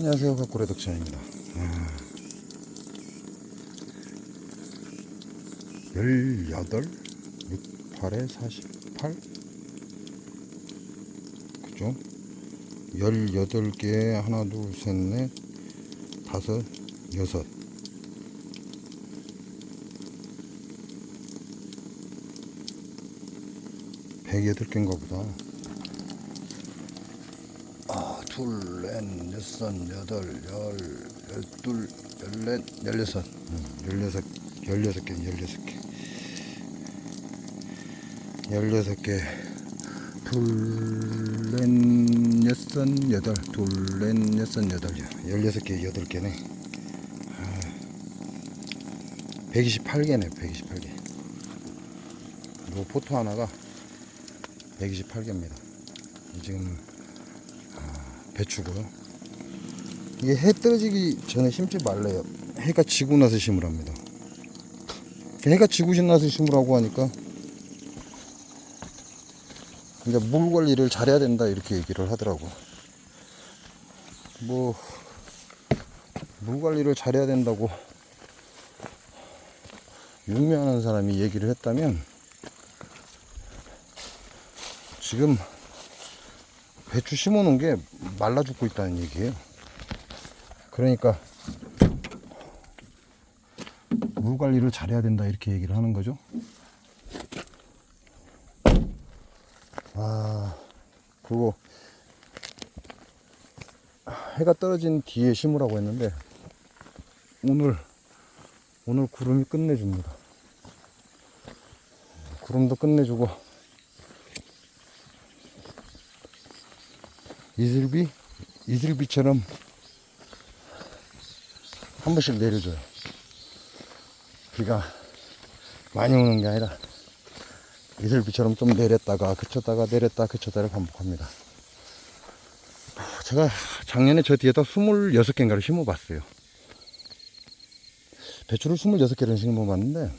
안녕하세요. 가꾸레 덕천입니다. 아, 18, 6, 8에 48 그죠? 18개 하나 둘셋넷 다섯 여섯. 백여덟 개인가 보다. 아, 둘, 넷, 여섯, 여덟, 열, 열둘, 열넷, 열여섯. 응, 열여섯, 열여섯 개, 열여섯 개. 열여섯 개. 둘, 넷, 여섯, 여덟. 둘, 넷, 여섯, 여덟. 열여섯 개, 여덟 개네. 아, 128개네, 128개. 요 포토 하나가 128개입니다. 지금 배추고요. 이게 해 떨어지기 전에 심지 말래요. 해가 지고 나서 심으랍니다. 해가 지고 나서 심으라고 하니까 이제 물 관리를 잘해야 된다 이렇게 얘기를 하더라고. 뭐 물 관리를 잘해야 된다고 육매하는 사람이 얘기를 했다면 지금 배추 심어 놓은 게 말라 죽고 있다는 얘기예요. 그러니까 물 관리를 잘해야 된다 이렇게 얘기를 하는 거죠. 아, 그리고 해가 떨어진 뒤에 심으라고 했는데 오늘 오늘 구름이 끝내줍니다. 구름도 끝내주고 이슬비 이슬비처럼 한 번씩 내려줘요. 비가 많이 오는 게 아니라 이슬비처럼 좀 내렸다가 그쳤다가 내렸다 그쳤다를 반복합니다. 제가 작년에 저 뒤에다 26개인가를 심어봤어요. 배추를 26개를 심어봤는데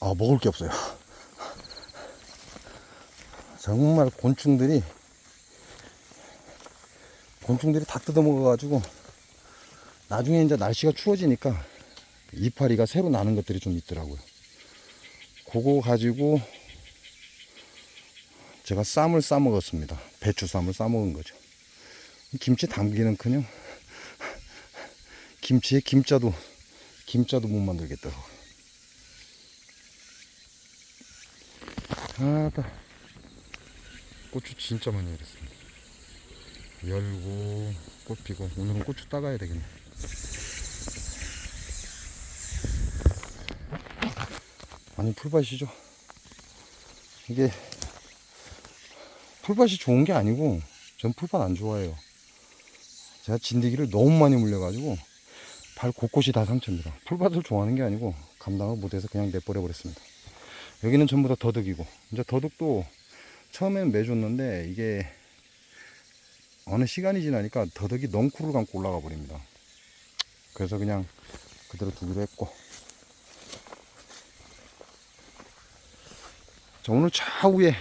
아 먹을 게 없어요. 정말 곤충들이 곤충들이 다 뜯어먹어가지고 나중에 이제 날씨가 추워지니까 이파리가 새로 나는 것들이 좀 있더라고요. 그거 가지고 제가 쌈을 싸 먹었습니다. 배추 쌈을 싸 먹은 거죠. 김치 담기는커녕 김치에 김자도 김자도 못 만들겠더라고요. 아따. 고추 진짜 많이 열었습니다. 열고 꽃 피고 오늘은 고추 따가야 되겠네. 아니 풀밭이죠. 이게 풀밭이 좋은 게 아니고 전 풀밭 안 좋아해요. 제가 진드기를 너무 많이 물려가지고 발 곳곳이 다 상처입니다. 풀밭을 좋아하는 게 아니고 감당을 못해서 그냥 내버려 버렸습니다. 여기는 전부 다 더덕이고 이제 더덕도 처음엔 매줬는데 이게 어느 시간이 지나니까 더덕이 넝쿨을 감고 올라가 버립니다. 그래서 그냥 그대로 두기로 했고 자 오늘 저 위에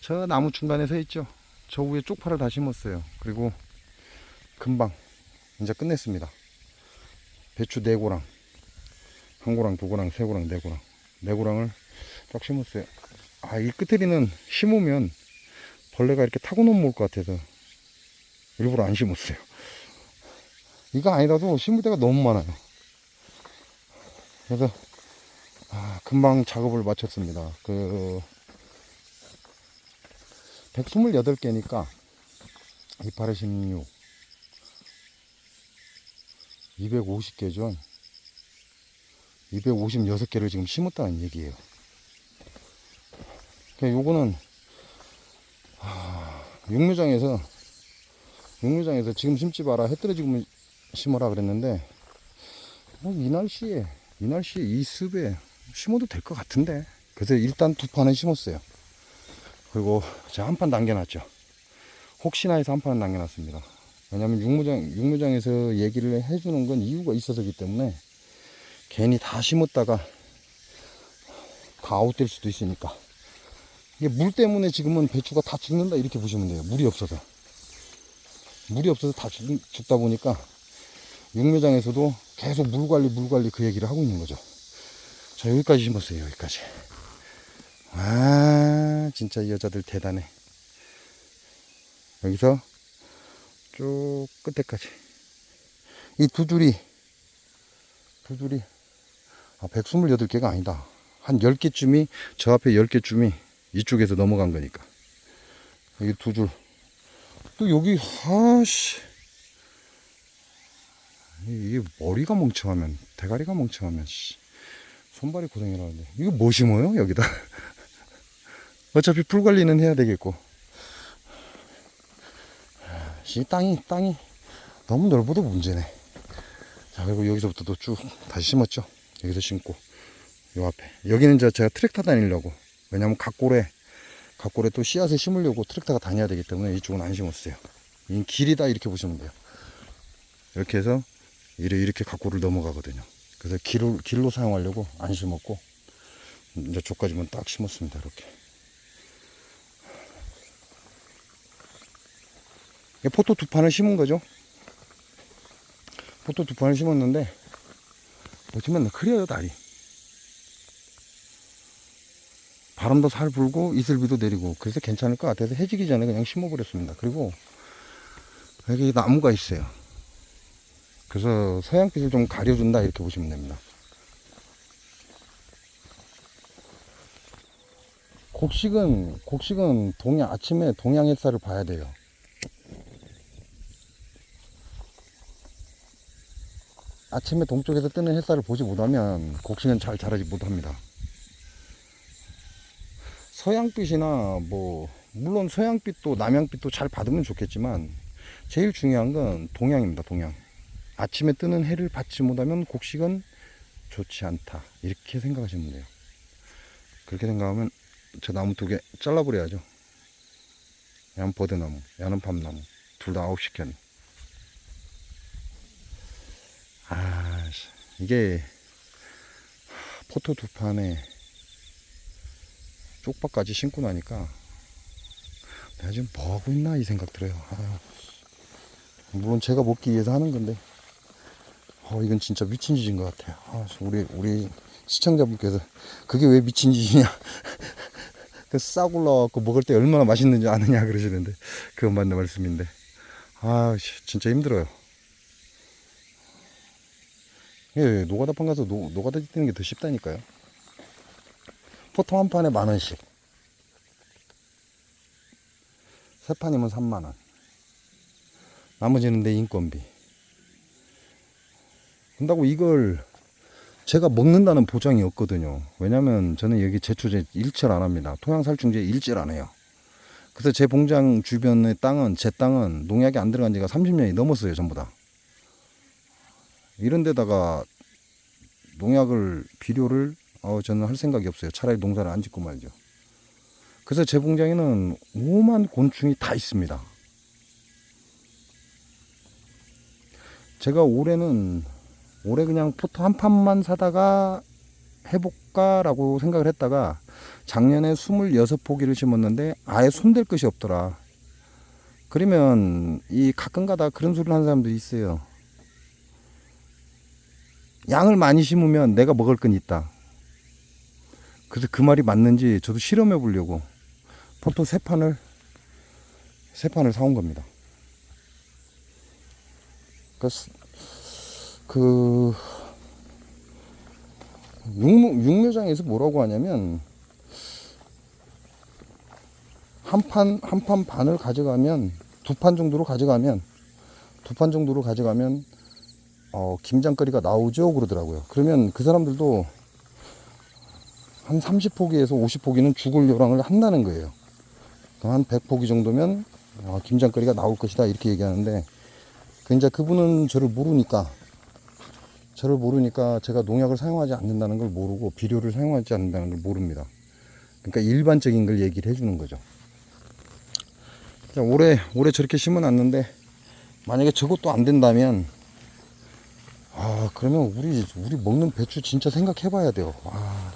저 나무 중간에 서 있죠. 저 위에 쪽파를 다 심었어요. 그리고 금방 이제 끝냈습니다. 배추 네 고랑 한 고랑 두 고랑 세 고랑 네 고랑 네 고랑을 딱 심었어요. 아, 이 끝에리는 심으면 벌레가 이렇게 타고 넘어올 것 같아서 일부러 안 심었어요. 이거 아니라도 심을 데가 너무 많아요. 그래서 아, 금방 작업을 마쳤습니다. 그 128개니까 28에 16 250개죠. 256개를 지금 심었다는 얘기예요. 요거는 하, 육묘장에서 육묘장에서 지금 심지 마라 해 떨어지면 심어라 그랬는데 뭐 이 날씨에 이 날씨에 이 습에 심어도 될 것 같은데. 그래서 일단 두 판은 심었어요. 그리고 제가 한 판 남겨놨죠. 혹시나 해서 한 판은 남겨놨습니다. 왜냐면 육묘장 육묘장에서 얘기를 해주는 건 이유가 있어서기 때문에 괜히 다 심었다가 다 아웃될 수도 있으니까 이게 물 때문에 지금은 배추가 다 죽는다 이렇게 보시면 돼요. 물이 없어서. 물이 없어서 다 죽, 죽다 보니까 육묘장에서도 계속 물 관리 물 관리 그 얘기를 하고 있는 거죠. 자 여기까지 심었어요 여기까지. 아 진짜 이 여자들 대단해. 여기서 쭉 끝에까지 이 두 줄이 두 줄이 아 128개가 아니다. 한 10개쯤이 저 앞에 10개쯤이 이쪽에서 넘어간 거니까. 여기 두 줄. 또 여기 아씨. 이게 머리가 멍청하면 대가리가 멍청하면 씨. 손발이 고생이라는데. 이거 뭐 심어요 여기다? 어차피 풀 관리는 해야 되겠고. 이 땅이 땅이 너무 넓어도 문제네. 자 그리고 여기서부터 또 쭉 다시 심었죠? 여기서 심고 요 앞에. 여기는 제가 트랙터 다니려고 왜냐면 각골에 각골에 또 씨앗을 심으려고 트랙터가 다녀야 되기 때문에 이쪽은 안 심었어요. 이 길이다 이렇게 보시면 돼요. 이렇게 해서 이렇게 각골을 넘어가거든요. 그래서 길로, 길로 사용하려고 안 심었고 이제 저까지만 딱 심었습니다 이렇게. 포토 두 판을 심은 거죠? 포토 두 판을 심었는데 보시면 크려요 날이 바람도 살 불고 이슬비도 내리고 그래서 괜찮을 것 같아서 해지기 전에 그냥 심어버렸습니다. 그리고 여기 나무가 있어요. 그래서 서양빛을 좀 가려준다 이렇게 보시면 됩니다. 곡식은 곡식은 동양 아침에 동양 햇살을 봐야 돼요. 아침에 동쪽에서 뜨는 햇살을 보지 못하면 곡식은 잘 자라지 못합니다 서양빛이나 뭐 물론 서양빛도 남양빛도 잘 받으면 좋겠지만 제일 중요한 건 동양입니다 동양. 아침에 뜨는 해를 받지 못하면 곡식은 좋지 않다. 이렇게 생각하시면 돼요. 그렇게 생각하면 저 나무 두 개 잘라버려야죠. 야는 버드나무 야는 밤나무 둘 다 아홉 시켰네 아 이게 포토 두 판에 쪽박까지 신고 나니까 내가 지금 뭐 하고 있나 이 생각 들어요. 아, 물론 제가 먹기 위해서 하는 건데, 어, 이건 진짜 미친 짓인 것 같아요. 아, 우리 우리 시청자분께서 그게 왜 미친 짓이냐? 그싹 올라와갖고 먹을 때 얼마나 맛있는지 아느냐 그러시는데 그건 맞는 말씀인데, 아, 씨, 진짜 힘들어요. 예, 노가다판 가서 노, 노가다 뛰는 게 더 쉽다니까요. 포통 한 판에 만 원씩. 세 판이면 3만 원. 나머지는 내 인건비. 근다고 이걸 제가 먹는다는 보장이 없거든요. 왜냐면 저는 여기 제초제 일절 안 합니다. 토양살충제 일절 안 해요. 그래서 제 봉장 주변의 땅은 제 땅은 농약이 안 들어간 지가 30년이 넘었어요, 전부 다. 이런 데다가 농약을 비료를 어, 저는 할 생각이 없어요. 차라리 농사를 안 짓고 말죠. 그래서 제 봉장에는 오만 곤충이 다 있습니다. 제가 올해는 올해 그냥 포토 한 판만 사다가 해볼까라고 생각을 했다가 작년에 26포기를 심었는데 아예 손댈 것이 없더라. 그러면 이 가끔 가다 그런 소리를 하는 사람들이 있어요. 양을 많이 심으면 내가 먹을 건 있다. 그래서 그 말이 맞는지 저도 실험해 보려고 포토 세 판을 세 판을 사온 겁니다. 그 육묘, 육묘장에서 뭐라고 하냐면 한 판 한 판 반을 가져가면 두 판 정도로 가져가면 두 판 정도로 가져가면 어, 김장거리가 나오죠 그러더라고요. 그러면 그 사람들도 한 30포기에서 50포기는 죽을 요랑을 한다는 거예요. 한 100포기 정도면 어, 김장거리가 나올 것이다 이렇게 얘기하는데 그 이제 그분은 저를 모르니까 저를 모르니까 제가 농약을 사용하지 않는다는 걸 모르고 비료를 사용하지 않는다는 걸 모릅니다. 그러니까 일반적인 걸 얘기를 해주는 거죠. 자, 올해 올해 저렇게 심어놨는데 만약에 저것도 안 된다면 아 그러면 우리 우리 먹는 배추 진짜 생각해봐야 돼요. 와